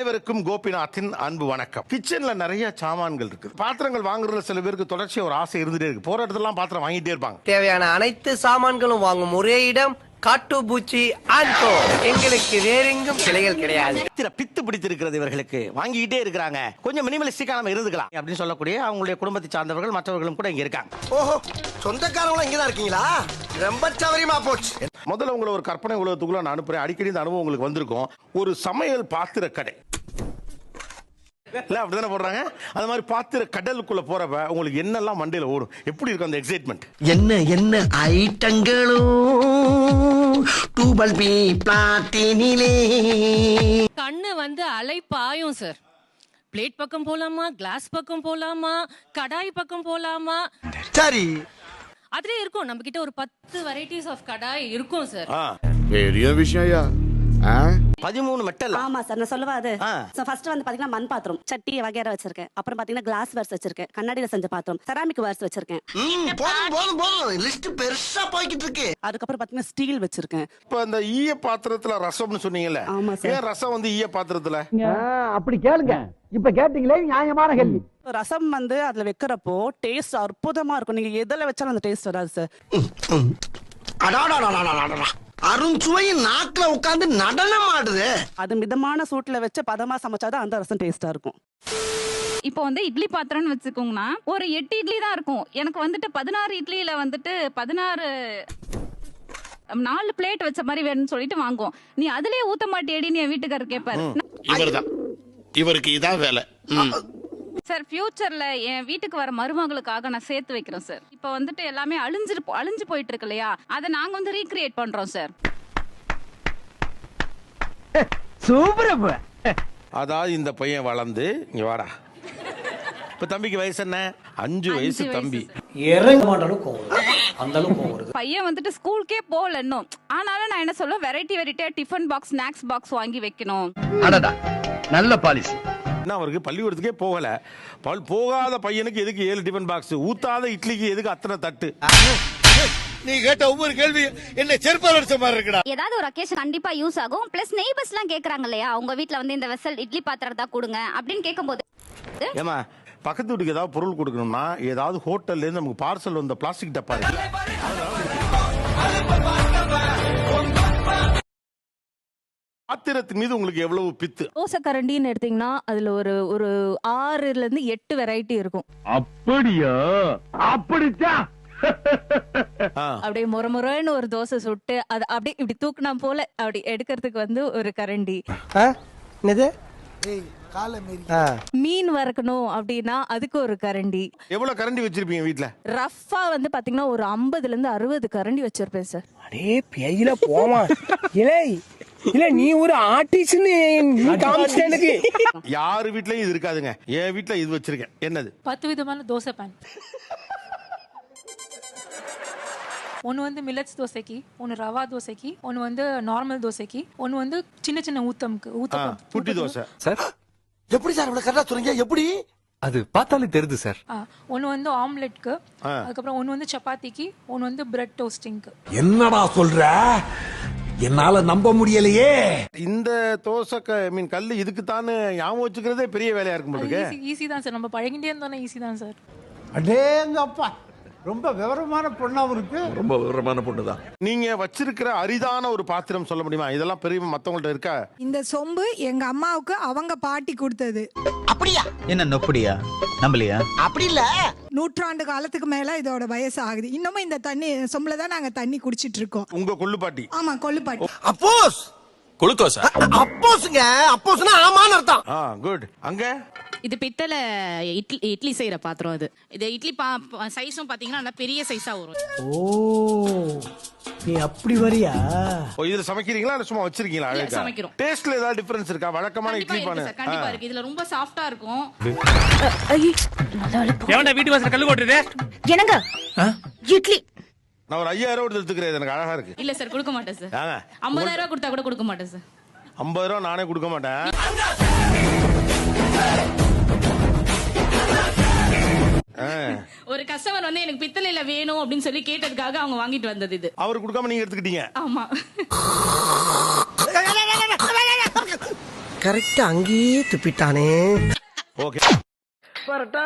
அனைவருக்கும் கோபிநாத்தின் அன்பு வணக்கம். கிச்சன்ல நிறைய சாமான்கள் இருக்கு. பாத்திரங்கள் வாங்குறதுல சில பேருக்கு தொடர்ச்சியா ஒரு ஆசை இருந்துட்டே இருக்கு. போற இடத்துல பாத்திரம் வாங்கிட்டே இருப்பாங்க. தேவையான அனைத்து சாமான்களும் வாங்கும் ஒரே இடம் காட்டுப்பூச்சி ஆன்கோ எங்களுக்கு வேறெங்கும் கிளைகள் கிடையாது. பித்து பிடித்திருக்கிறது இவர்களுக்கு. வாங்கிக்கிட்டே இருக்கிறாங்க. கொஞ்சம் மினிமலிஸ்டிக்கா நம்ம இருந்துக்கலாம். அப்படின்னு சொல்லக்கூடிய அவங்களுடைய குடும்பத்தை சார்ந்தவர்கள் மற்றவர்களும் கூட இங்க இருக்காங்க. ஓஹோ சொந்தக்காரங்களும் இங்கதான் இருக்கீங்களா? ரொம்ப சவரியமா போச்சு. முதல்ல உங்களை ஒரு கற்பனை உலகத்துக்குள்ள நான் அனுப்புறேன். அடிக்கடி இந்த அனுபவம் உங்களுக்கு வந்திருக்கும். ஒரு சமையல் பாத்திர கடை இல்ல அப்படிதானே போடுறாங்க? அந்த மாதிரி பாத்திர கடலுக்குள்ள போறப்ப உங்களுக்கு என்னெல்லாம் மண்டையில ஓடும்? எப்படி இருக்கும் அந்த எக்ஸைட்மெண்ட் என்ன என்ன ஐட்டங்களும் டூபல் பி பிளாட்டினிலே கண்ணு வந்து அலை பாயும் சார் பிளேட் பக்கம் போலாமா கிளாஸ் பக்கம் போலாமா கடாய் பக்கம் போலாமா? சரி. அதுலயே இருக்கும். நம்ம கிட்ட ஒரு பத்து வெரைட்டிஸ் ஆஃப் கடாய் இருக்கும் சார் பெரிய விஷயம்யா பதிமூணு மெட்டல்? ஆமா சார். நான் சொல்லவா அது. சோ ஃபர்ஸ்ட் வந்து பாத்தீங்கன்னா மண் பாத்திரம் சட்டி வகையற வச்சிருக்கேன். அப்புறம் பாத்தீங்கன்னா கிளாஸ் வேர்ஸ் வச்சிருக்கேன். கண்ணாடியில செஞ்ச பாத்திரம் செராமிக் வேர்ஸ் வச்சிருக்கேன். போதும் போதும் போதும். லிஸ்ட் பெருசா போய்கிட்டு இருக்கு. அதுக்கப்புறம் பாத்தீங்கன்னா ஸ்டீல் வச்சிருக்கேன். இப்ப அந்த ஈய பாத்திரத்துல ரசம்னு சொன்னீங்கல்ல ஆமா சார். ஏன் ரசம் வந்து ஈய பாத்திரத்துல? அப்படி கேளுங்க. இப்ப கேட்டீங்களே நியாயமான கேள்வி. ரசம் வந்து அதுல வைக்கிறப்போ டேஸ்ட் அற்புதமா இருக்கும். நீங்க எதுல வச்சாலும் அந்த டேஸ்ட் வராது சார். அடாடாடாடாடாடாடா. அருஞ்சுவையின் நாக்குல உட்கார்ந்து நடனம் ஆடுது. அது மிதமான சூட்ல வச்சு பதமா சமைச்சாதான் அந்த ரசம் டேஸ்டா இருக்கும். இப்போ வந்து இட்லி பாத்திரம்னு வச்சுக்கோங்கன்னா ஒரு எட்டு இட்லி தான் இருக்கும். எனக்கு வந்துட்டு பதினாறு இட்லியில வந்துட்டு பதினாறு நாலு பிளேட் வச்ச மாதிரி வேணும்னு சொல்லிட்டு வாங்குவோம். நீ அதுலயே ஊத்த மாட்டியடின்னு என் வீட்டுக்காரர் கேட்பாரு இவர்தான். இவருக்கு இதான் வேலை. சார் ஃபியூச்சர்ல என் வீட்டுக்கு வர மருமகளுக்காக நான் சேர்த்து வைக்கிறேன் சார். இப்போ வந்துட்டு எல்லாமே அழிஞ்சு அழிஞ்சு போயிட்டு இருக்கு இல்லையா? அதை நாங்க வந்து ரீக்ரியேட் பண்றோம் சார். சூப்பர் அதாவது இந்த பையன் வளர்ந்து இங்க வாடா. இப்ப தம்பிக்கு வயசு என்ன? அஞ்சு வயசு தம்பி. இறங்க அந்த அளவுக்கு பையன் வந்துட்டு ஸ்கூலுக்கே போகல இன்னும். ஆனாலும் நான் என்ன சொல்லுவேன்? வெரைட்டி வெரைட்டியா டிஃபன் பாக்ஸ் ஸ்நாக்ஸ் பாக்ஸ் வாங்கி வைக்கணும். அடடா நல்ல பாலிசி என்ன அவருக்கு பள்ளிக்கூடத்துக்கே போகல. பல் போகாத பையனுக்கு எதுக்கு ஏழு டிஃபன் பாக்ஸ் ஊத்தாத இட்லிக்கு எதுக்கு அத்தனை தட்டு? நீ கேட்ட ஒவ்வொரு கேள்வி என்ன செருப்பால் அடிச்ச மாதிரி இருக்குடா. ஏதாவது ஒரு அக்கேஷன் கண்டிப்பா யூஸ் ஆகும். பிளஸ் நெய்பர்ஸ் எல்லாம் கேக்குறாங்க இல்லையா? உங்க வீட்ல வந்து இந்த வெசல் இட்லி பாத்திரம் தான் கொடுங்க அப்படின்னு கேட்கும்போது ஏமா பக்கத்து வீட்டுக்கு ஏதாவது பொருள் கொடுக்கணும்னா ஏதாவது ஹோட்டல்ல இருந்து நமக்கு பார்சல் வந்த பிளாஸ்டிக் டப்பா இருக்கு. பாத்திரத்தின் மீது உங்களுக்கு எவ்வளவு பித்து? தோசை கரண்டின்னு எடுத்தீங்கன்னா அதுல ஒரு ஒரு ஆறுல இருந்து எட்டு வெரைட்டி இருக்கும். அப்படியா? அப்படித்தான் ஆ. அப்படியே முறை முறைன்னு ஒரு தோசை சுட்டு அது அப்படியே இப்படி தூக்குனா போல அப்படி எடுக்கிறதுக்கு வந்து ஒரு கரண்டி. என்னது? மீன் வறுக்கணும் அப்படின்னா அதுக்கு ஒரு கரண்டி. எவ்வளவு கரண்டி வச்சிருப்பீங்க வீட்ல? ரஃபா வந்து பாத்தீங்கன்னா ஒரு ஐம்பதுல இருந்து அறுபது கரண்டி வச்சிருப்பேன் சார் அடே பேயில போமா இலை இல்ல நீ ஒரு ஆர்டிஸ்ட்னு யாரு வீட்லயும் இது இருக்காதுங்க. என் வீட்ல இது வச்சிருக்கேன். என்னது? பத்து விதமான தோசை பேன் ஒன்று வந்து மில்லட்ஸ் தோசைக்கு ஒன்று ரவா தோசைக்கு ஒன்று வந்து நார்மல் தோசைக்கு ஒன்று வந்து சின்ன சின்ன ஊத்தம்க்கு ஊத்தம் குட்டி தோசை. சார்? எப்படி சார் இவ்வளவு கரெக்டா சொல்றீங்க எப்படி? அது பார்த்தாலே தெரியுது சார். ஒன்று வந்து ஆம்லெட்க்கு. அதுக்கப்புறம் ஒன்று வந்து சப்பாத்திக்கு ஒன்று வந்து பிரெட் டோஸ்டிங்க்கு என்னடா சொல்ற? என்னால நம்ப முடியலையே. இந்த தோசை ஐ மீன் கல்லு இதுக்கு தானே ஞாபகம் வச்சுக்கிறதே பெரிய வேலையா இருக்கும் போல இருக்கு. ஈஸி ஈஸி தான் சார் நம்ம பழகிட்டே இருந்தோம்னா ஈஸி தான் சார் அடேங்கப்பா. ரொம்ப விவரமான பொண்ணாவும் இருக்கு ரொம்ப விவரமான பொண்ணுதான். நீங்க வச்சிருக்கிற அரிதான ஒரு பாத்திரம் சொல்ல முடியுமா? இதெல்லாம் பெரிய மத்தவங்கள்ட்ட இருக்கா? இந்த சொம்பு எங்க அம்மாவுக்கு அவங்க பாட்டி கொடுத்தது. அப்படியா? என்ன நொப்படியா? நம்பலையா? அப்படி இல்ல. நூற்றாண்டு காலத்துக்கு மேல இதோட வயசு ஆகுது. இன்னமும் இந்த தண்ணி சொம்புல தான் நாங்க தண்ணி குடிச்சிட்டு இருக்கோம். உங்க கொள்ளுப்பாட்டி ஆமா கொள்ளுப்பாட்டி அப்போஸ். குளுக்கோஸா? அப்போஸ்ங்க. அப்போஸ்னா ஆமான்னு அர்த்தம். ஆ குட். அங்க? இது பித்தளை இட்லி இட்லி செய்யற பாத்திரம் இது இது இட்லி சைஸும் பாத்தீங்கன்னா நல்லா பெரிய சைஸா வரும். ஓ நீ அப்படி வரியா? ஓ இதுல சமைக்கிறீங்களா? இல்ல சும்மா வச்சிருக்கீங்களா இல்ல, அழகா? சமைக்கிறோம். டேஸ்ட்ல ஏதாவது டிஃபரன்ஸ் இருக்கா? வழக்கமான கண்டிப்பா இட்லி இருக்கு பானை. சார் கண்டிப்பா இருக்கு. இதுல ரொம்ப சாஃப்டா இருக்கும். எவன்டா வீட்டு வாசல் கல்லு போட்டுது என்னங்க? இட்லி. நான் ஒரு ஐயாயிரம் ரூபாய் எடுத்துக்கிறேன். எனக்கு அழகா இருக்கு. இல்ல சார் கொடுக்க மாட்டேன் சார் ஆங்க ஐம்பதாயிரம் ரூபாய் கொடுத்தா கூட கொடுக்க மாட்டேன் சார் ஐம்பது ரூபா நானே கொடுக்க மாட்டேன். கஸ்டமர் வந்து எனக்கு பித்தளையில வேணும் அப்படின்னு சொல்லி கேட்டதுக்காக அவங்க வாங்கிட்டு வந்தது இது. அவர் கொடுக்காம நீங்க எடுத்துக்கிட்டீங்க. ஆமா. கரெக்டா அங்கேயே துப்பிட்டானே. ஓகே. வரட்டா